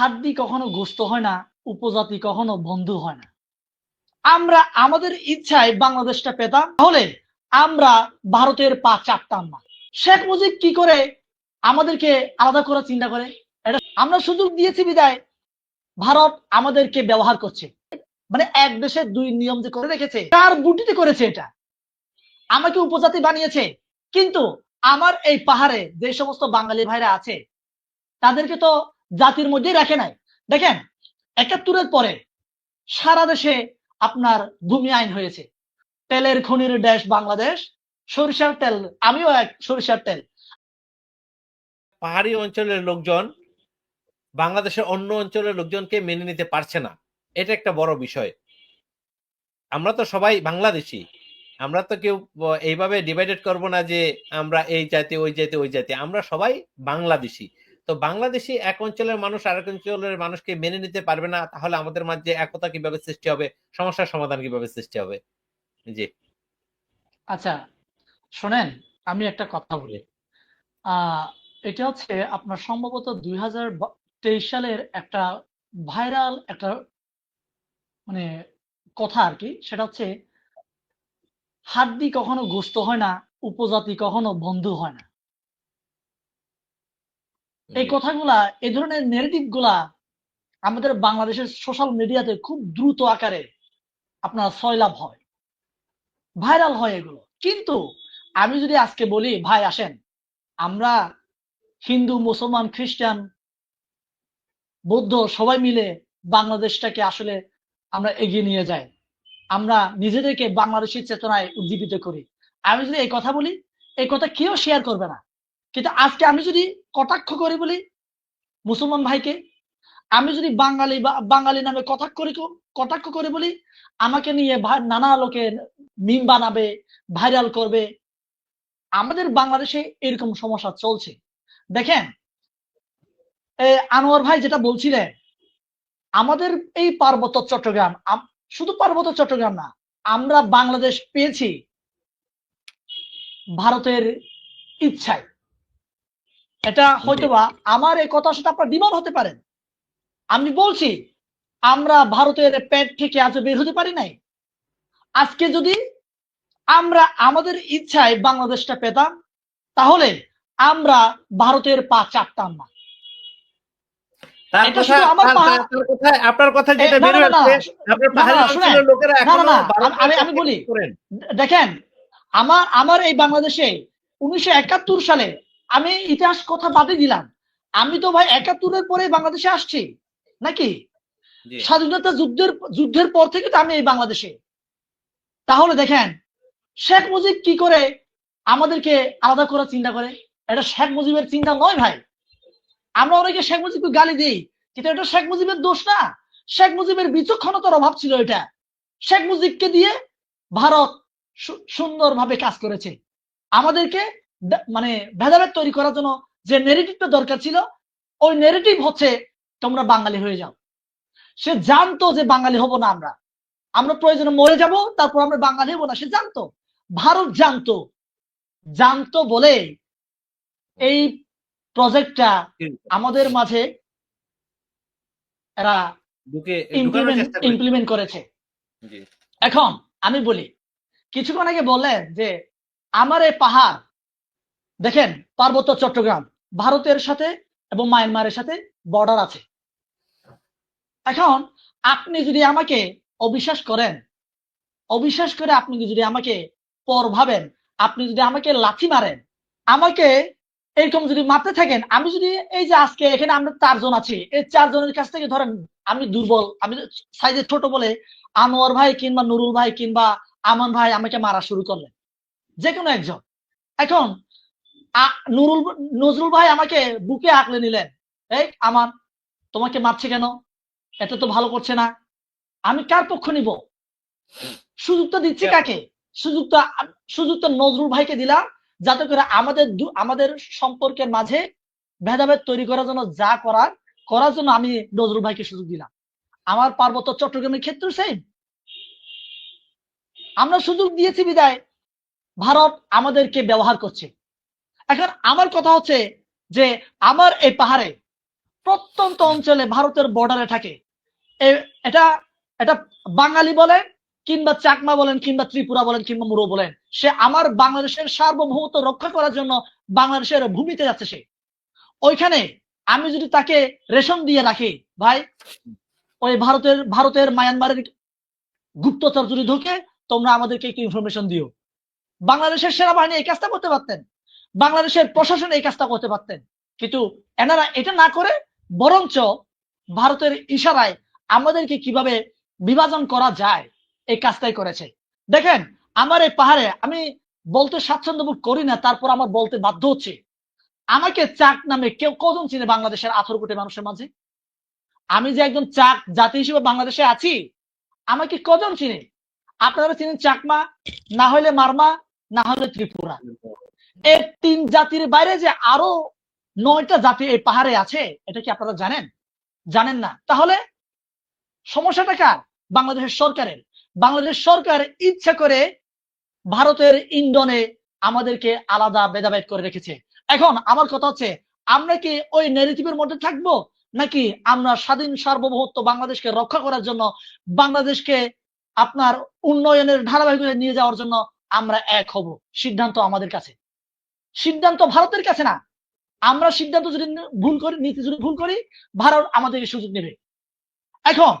হাড্ডি কখনো গোস্ত হয় না, উপজাতি কখনো বন্ধু হয় না। আমরা আমাদের ইচ্ছায় বাংলাদেশটা পেতাম, তাহলে আমরা ভারতের পা চাপতাম না। শেখ মুজিব কি করে আমাদেরকে আলাদা করে চিন্তা করে? এটা আমরা সুযোগ দিয়েছি বিদায়। ভারত আমাদেরকে ব্যবহার করছে। মানে এক দেশের দুই নিয়ম যে করে রেখেছে, তার বুটিতে করেছে এটা। আমাকে উপজাতি বানিয়েছে, কিন্তু আমার এই পাহাড়ে যে সমস্ত বাঙালি ভাইরা আছে, তাদেরকে তো জাতির মধ্যেই রাখে নাই। দেখেন, একাত্তরের পরে সারা দেশে আপনার ভূমি আইন হয়েছে। তেলের খনির দেশ বাংলাদেশ, সরিষার তেল, আমিও এক সরিষার তেল। পাহাড়ি অঞ্চলের লোকজন বাংলাদেশের অন্য অঞ্চলের লোকজনকে মেনে নিতে পারছে না। এটা একটা বড় বিষয়। আমরা তো সবাই বাংলাদেশি। আমরা তো কেউ এইভাবে ডিভাইডেড করব না যে আমরা এই জাতি, ওই জাতি ওই জাতি। আমরা সবাই বাংলাদেশি। তো বাংলাদেশি এক অঞ্চলের মানুষ আরেক অঞ্চলের মানুষকে মেনে নিতে পারবে না, তাহলে আমাদের মাঝে একতা কীভাবে সৃষ্টি হবে, সমস্যার সমাধান কীভাবে সৃষ্টি হবে? জি। আচ্ছা শোনেন, আমি একটা কথা বলি। এটা হচ্ছে আপনার সম্ভবত দুই হাজার তেইশ সালের একটা ভাইরাল একটা মানে কথা আর কি সেটা হচ্ছে হাড্ডি কখনো গোস্ত হয় না, উপজাতি কখনো বন্ধু হয় না। এই কথাগুলা এই ধরনের নেগেটিভগুলা আমাদের বাংলাদেশের সোশ্যাল মিডিয়াতে খুব দ্রুত আকারে আপনার সয়লাভ হয় ভাইরাল হয় এগুলো। কিন্তু আমি যদি আজকে বলি ভাই আসেন আমরা হিন্দু মুসলমান খ্রিস্টান বৌদ্ধ সবাই মিলে বাংলাদেশটাকে আসলে আমরা এগিয়ে নিয়ে যাই। আমরা নিজেদেরকে বাংলাদেশী চেতনায় উজ্জীবিত করি। আমি যদি এই কথা বলি এই কথা কেউ শেয়ার করবে না। কিন্তু আজকে আমি যদি কটাক্ষ করি বলি, মুসলমান ভাইকে, আমি যদি বাঙালি বা বাঙালি নামে কটাক্ষ করি কটাক্ষ করে বলি, আমাকে নিয়ে নানা লোকে মিম বানাবে ভাইরাল করবে। আমাদের বাংলাদেশে এরকম সমস্যা চলছে। দেখেন আনোয়ার ভাই যেটা বলছিলেন, আমাদের এই পার্বত্য চট্টগ্রাম শুধু পার্বত্য চট্টগ্রাম না, আমরা বাংলাদেশ পেয়েছি ভারতের ইচ্ছায়। এটা হয়তোবা আমার এই কথার সাথে আপনার বিমান হতে পারেন আমি বলছি আমরা ভারতের পেট থেকে আজ বের হতে পারি নাই। আজকে যদি আমরা আমাদের ইচ্ছায় বাংলাদেশটা পেতাম তাহলে আমরা ভারতের পা চাপতাম না। আমি- বলি। দেখেন আমার আমার এই বাংলাদেশে উনিশশো একাত্তর সালে আমি ইতিহাস কথা বাদে দিলাম। আমি তো ভাই একাত্তরের পরে বাংলাদেশে আসছি নাকি? স্বাধীনতা যুদ্ধের যুদ্ধের পর থেকে তো আমি এই বাংলাদেশে। তাহলে দেখেন শেখ মুজিব কি করে আমাদেরকে আলাদা করার চিন্তা করে? এটা শেখ মুজিবের চিন্তা নয় ভাই। আমরা অনেকে শেখ মুজিবকে গালি দিই কিন্তু এটা শেখ মুজিবের দোষ না। শেখ মুজিবের বিচক্ষণতার অভাব ছিল এটা। শেখ মুজিবকে দিয়ে ভারত সুন্দরভাবে কাজ করেছে। আমাদেরকে মানে ভেদাভেদ তৈরি করার জন্য যে নেগেটিভটা দরকার ছিল ওই নেগেটিভ হচ্ছে তোমরা বাঙালি হয়ে যাও। সে জানতো যে বাঙালি হব না আমরা। আমরা প্রয়োজনে মরে যাব তারপর আমরা বাঙালি হব না সে জানতো। ভারত জানতো। জানতো বলে এই প্রজেক্টটা আমাদের মাঝে এরা ইমপ্লিমেন্ট করেছে। এখন আমি বলি কিছুক্ষণ আগে বললেন যে আমার এই পাহাড় দেখেন, পার্বত্য চট্টগ্রাম ভারতের সাথে এবং মায়ানমারের সাথে বর্ডার আছে। এখন আপনি যদি আমাকে অবিশ্বাস করেন, অবিশ্বাস করে আপনি যদি আমাকে পর ভাবেন, আপনি যদি আমাকে লাথি মারেন, আমাকে এরকম যদি মারতে থাকেন, আমি যদি এই যে আজকে এখানে আমরা চারজন আছি, এই চারজনের কাছ থেকে ধরেন আমি দুর্বল, আমি সাইজে ছোট বলে আনোয়ার ভাই কিংবা নুরুল ভাই কিংবা আমান ভাই আমাকে মারা শুরু করলেন। যে কোনো একজন। এখন নুরুল নজরুল ভাই আমাকে বুকে আঁকলে নিলেন। এই আমান তোমাকে মারছে কেন? এত তো ভালো করছে না। আমি কার পক্ষ নিব? সুযোগটা দিচ্ছি কাকে? সুযোগটা সুযোগটা নজরুল ভাইকে দিলাম যাতে করে আমাদের আমাদের সম্পর্কের মাঝে ভেদাভেদ তৈরি করার জন্য যা করার করার জন্য আমি নজরুল ভাইকে সুযোগ দিলাম। আমার পার্বত্য চট্টগ্রামের ক্ষেত্র সেম আমরা সুযোগ দিয়েছি বিদায়। ভারত আমাদেরকে ব্যবহার করছে। এখন আমার কথা হচ্ছে যে আমার এই পাহাড়ে প্রত্যন্ত অঞ্চলে ভারতের বর্ডারে থাকে। এটা এটা বাঙালি বলেন কিংবা চাকমা বলেন কিংবা ত্রিপুরা বলেন কিংবা মুরো বলেন, সে আমার বাংলাদেশের সার্বভৌমত্ব রক্ষা করার জন্য বাংলাদেশের ভূমিতে যাচ্ছে সে। ওইখানে আমি যদি তাকে রেশন দিয়ে রাখি, ভাই, ওই ভারতের ভারতের মায়ানমারের গুপ্তচর যদি ঢুকে, তোমরা আমাদেরকে একটু ইনফরমেশন দিও। বাংলাদেশের সেনাবাহিনী এই কাজটা করতে পারতেন। বাংলাদেশের প্রশাসন এই কাজটা করতে পারতেন। কিন্তু এনারা এটা না করে বরঞ্চ ভারতের ইশারায় আমাদেরকে কীভাবে বিভাজন করা যায়, এই কাজটাই করেছে। দেখেন, আমার এই পাহাড়ে আমি বলতে স্বাচ্ছন্দ্য বোধ করি না, তারপর আমার বলতে বাধ্য হচ্ছে। আমাকে চাক নামে কেউ কজন চিনে বাংলাদেশের আঠারো কোটি মানুষের মাঝে? আমি যে একজন চাক জাতি হিসেবে বাংলাদেশে আছি, আমাকে কজন চিনে? আপনারা চিনেন চাকমা, না হলে মারমা, না হলে ত্রিপুরা। এই তিন জাতির বাইরে যে আরও নয়টা জাতি এই পাহাড়ে আছে, এটা কি আপনারা জানেন? জানেন না। তাহলে সমস্যাটা কার? বাংলাদেশের সরকারের। বাংলাদেশ সরকার ইচ্ছা করে ভারতের ইন্ডনে আমাদেরকে আলাদা ভেদাভেদ করে রেখেছে। এখন আমার কথা হচ্ছে, আমরা কি ওই নেগেটিভের মধ্যে থাকব? নাকি আমরা স্বাধীন সার্বভৌমত্ব বাংলাদেশকে রক্ষা করার জন্য, বাংলাদেশকে আপনার উন্নয়নের ধারাবাহিকতা নিয়ে যাওয়ার জন্য আমরা এক হব? সিদ্ধান্ত আমাদের কাছে। সিদ্ধান্ত ভারতের কাছে না। আমরা সিদ্ধান্ত যদি ভুল করি, নীতি যদি ভুল করি, ভারত আমাদেরকে সুযোগ নেবে। এখন,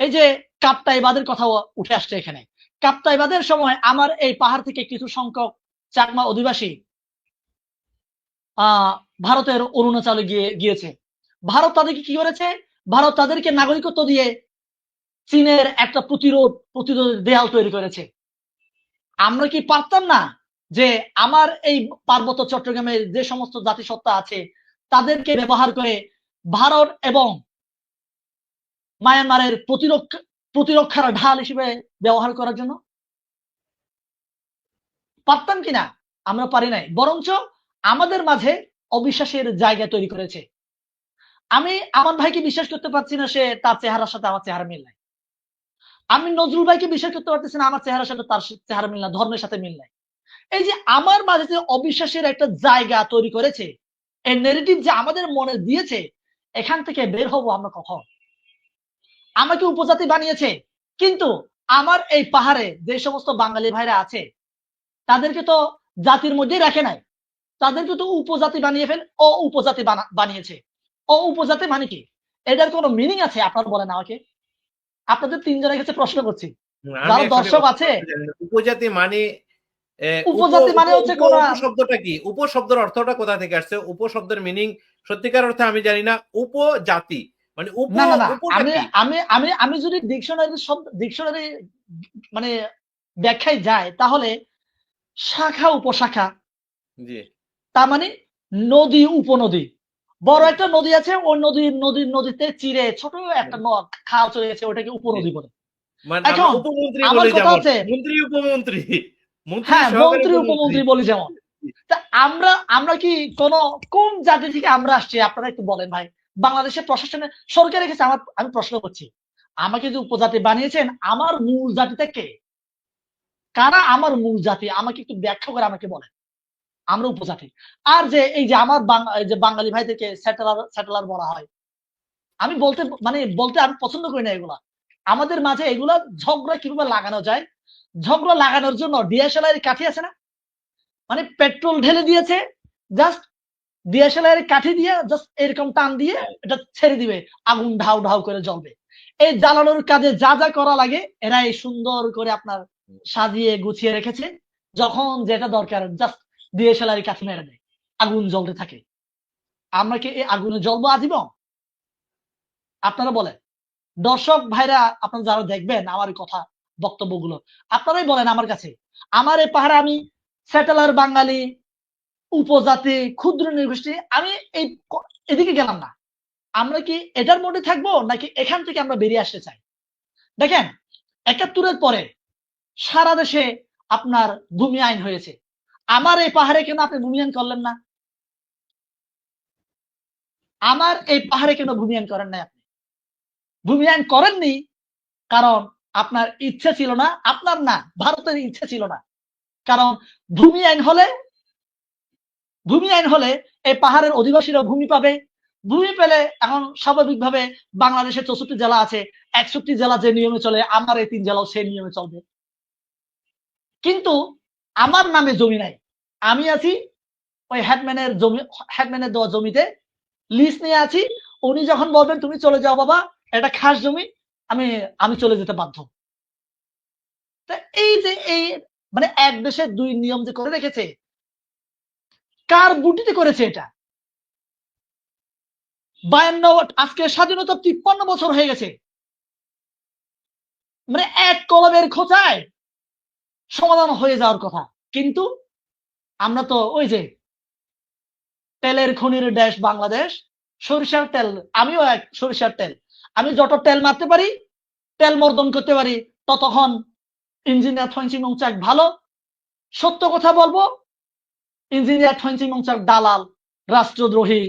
এই যে কাপ্তাইবাদের কথা উঠে আসছে এখানে। কাপ্তাইবাদের সময় আমার এই পাহাড় থেকে কিছু সংখ্যক চাকমা অধিবাসী আহ ভারতের অরুণাচলে গিয়ে, গিয়েছে। ভারত তাদেরকে কি করেছে? ভারত তাদেরকে নাগরিকত্ব দিয়ে চীনের একটা প্রতিরোধ প্রতিরোধ দেয়াল তৈরি করেছে। আমরা কি পারতাম না যে আমার এই পার্বত্য চট্টগ্রামের যে সমস্ত জাতিসত্তা আছে, তাদেরকে ব্যবহার করে ভারত এবং মায়ানমারের প্রতিরক্ষা, প্রতিরক্ষার ঢাল হিসেবে ব্যবহার করার জন্য পারতাম কিনা আমরা পারি নাই। বরঞ্চ আমাদের মাঝে অবিশ্বাসের জায়গা তৈরি করেছে। আমি আমার ভাইকে বিশ্বাস করতে পারছি না সে তার চেহারার সাথে আমার চেহারা মিল নাই। আমি নজরুল ভাইকে বিশ্বাস করতে পারতেছি না আমার চেহারার সাথে তার চেহারা মিল না, ধর্মের সাথে মিল নাই। এই যে আমার মাঝে যে অবিশ্বাসের একটা জায়গা তৈরি করেছে এই নেগেটিভ যে আমাদের মনে দিয়েছে এখান থেকে বের হব আমরা কখন? আমাকে উপজাতি বানিয়েছে কিন্তু আমার এই পাহাড়ে যে সমস্ত বাঙালি ভাইরা আছে তাদেরকে তো জাতির মধ্যেই রাখে নাই। তাদেরকে তো উপজাতি বানিয়ে ফেল ও উপজাতি বানা- বানিয়েছে। ও উপজাতি মানে কি? এটার কোনো মিনিং আছে আপনার বলেন আমাকে? আপনাদের তিনজনের কাছে প্রশ্ন করছি। যারা দর্শক আছে উপজাতি মানে উপজাতি মানে হচ্ছে উপশব্দটা কি? উপশব্দের অর্থটা কোথা থেকে আসছে? উপশব্দের মিনিং সত্যিকার অর্থে আমি জানি না উপজাতি। মানে আমি আমি আমি আমি যদি ডিকশনারি শব্দ ডিকশনারি মানে ব্যাখ্যায় যায় তাহলে শাখা উপশাখা। জি। তার মানে নদী উপনদী। বড় একটা নদী আছে ওই নদীর নদীর নদীতে চিরে ছোট একটা ন- খাল চলে গেছে ওটাকে উপনদী বলে। মানে এখন উপমন্ত্রী আমার কথা হচ্ছে- মন্ত্রী উপমন্ত্রী। মন্ত্রী হ্যাঁ মন্ত্রী উপমন্ত্রী বলি যেমন। তা আমরা আমরা কি কোন কোন জাতি থেকে আমরা আসছি আপনারা একটু বলেন ভাই। বাংলাদেশের প্রশাসনে সরকারের কাছে আমার আমি প্রশ্ন করছি। আমাকে যে উপজাতি বানিয়েছেন আমার মূল জাতিটা কে? কারা আমার মূল জাতি? আমাকে একটু ব্যাখ্যা করে আমাকে বলেন। আমরা উপজাতি। আর যে এই যে আমার যে বাঙালি ভাইদেরকে স্যাটেলার স্যাটেলার বলা হয় আমি বলতে মানে বলতে আমি পছন্দ করি না এগুলা। আমাদের মাঝে এগুলা ঝগড়া কীভাবে লাগানো যায় ঝগড়া লাগানোর জন্য ডিএসএলআর কাঠি আছে না? মানে পেট্রোল ঢেলে দিয়েছে জাস্ট ডিএসএলআর কাঠি দিয়ে জাস্ট এরকম টান দিয়ে এটা ছেড়ে দিবে, আগুন ঢাউ ঢাউ করে জ্বলবে। এই জ্বালানোর কাজে যা যা করা লাগে এরা এই সুন্দর করে আপনার সাজিয়ে গুছিয়ে রেখেছে, যখন যেটা দরকার জাস্ট ডিএসএলআর কাঠি মেরে দেয়, আগুন জ্বলতে থাকে। আমরা কি এই আগুনে জ্বলবো আজীবন? আপনারা বলেন। দর্শক ভাইরা, আপনারা যারা দেখবেন, আমার কথা বক্তব্যগুলো। আপনারাই বলেন আমার কাছে, আমার এই পাহাড়ে আমি সেটেলার বাঙালি, উপজাতি, ক্ষুদ্র নির্গোষ্ঠী আমি এই এদিকে গেলাম না। আমরা কি এটার মধ্যে থাকব নাকি এখান থেকে আমরা বেরিয়ে আসতে চাই? দেখেন, একাত্তরের পরে সারা দেশে আপনার ভূমি আইন হয়েছে। আমার এই পাহাড়ে কেন আপনি ভূমি আইন করলেন না? আমার এই পাহাড়ে কেন ভূমি আইন করেন নাই আপনি? ভূমি আইন করেননি কারণ আপনার ইচ্ছা ছিল না, আপনার না, ভারতের ইচ্ছা ছিল না। কারণ ভূমি আইন হলে, ভূমি আইন হলে এই পাহাড়ের অধিবাসীরা ভূমি পাবে। ভূমি পেলে এখন স্বাভাবিকভাবে বাংলাদেশের চৌষট্টি জেলা আছে, একষট্টি জেলা যে নিয়মে চলে, আমার এই তিন জেলাও সেই নিয়মে চলবে। কিন্তু আমার নামে জমি নাই। আমি আছি ওই হেডম্যানের জমি, হেডম্যানের দেওয়া জমিতে। লিস্ট নিয়ে আছি। উনি যখন বলবেন, তুমি চলে যাও বাবা, এটা খাস জমি আমি আমি চলে যেতে বাধ্য। এই যে এই মানে এক দেশে দুই নিয়ম যে করে রেখেছে, কার বুটিতে করেছে এটা? বায়ান্ন আজকে স্বাধীনতা তিপ্পান্ন বছর হয়ে গেছে। মানে এক কলমের খোঁচায় সমাধান হয়ে যাওয়ার কথা। কিন্তু আমরা তো ওই যে তেলের খনির দেশ বাংলাদেশ, সরিষার তেল, আমিও এক সরিষার তেল। আমি যত তেল মারতে পারি, তেল মর্দন করতে পারি, ততক্ষণ ইঞ্জিনিয়ার ফয়েন্সি মংচাক ভালো। সত্য কথা বলব, ইঞ্জিনিয়ার ফয়েন্সি মংচাক দালাল, রাষ্ট্রদ্রোহী,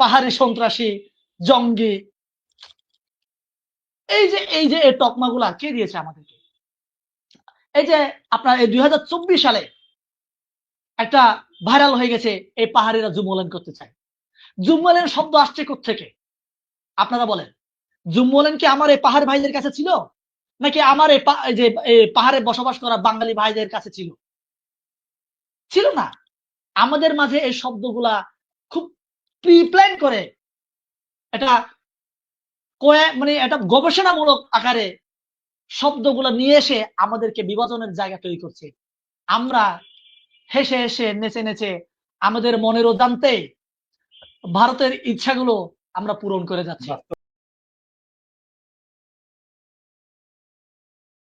পাহাড়ি সন্ত্রাসী, জঙ্গি। এই যে এই যে এই তকমাগুলা কে দিয়েছে আমাদেরকে? এই যে আপনার এই দুই হাজার চব্বিশ সালে একটা ভাইরাল হয়ে গেছে, এই পাহাড়িরা জুমলেন করতে চায়। জুমলেন শব্দ আসছে থেকে আপনারা বলেন। জুমলেন কি আমার এই পাহাড় ভাইদের কাছে ছিল? নাকি আমার এই যে পাহাড়ে বসবাস করা বাঙালি ভাইদের কাছে ছিল? ছিল না। আমাদের মাঝে এই শব্দগুলা খুব প্রি প্ল্যান করে এটা মানে এটা গবেষণামূলক আকারে শব্দগুলো নিয়ে এসে আমাদেরকে বিভাজনের জায়গা তৈরি করছে। আমরা হেসে হেসে, নেচে নেচে আমাদের মনের অজান্তে ভারতের ইচ্ছাগুলো আমরা পূরণ করে যাচ্ছি।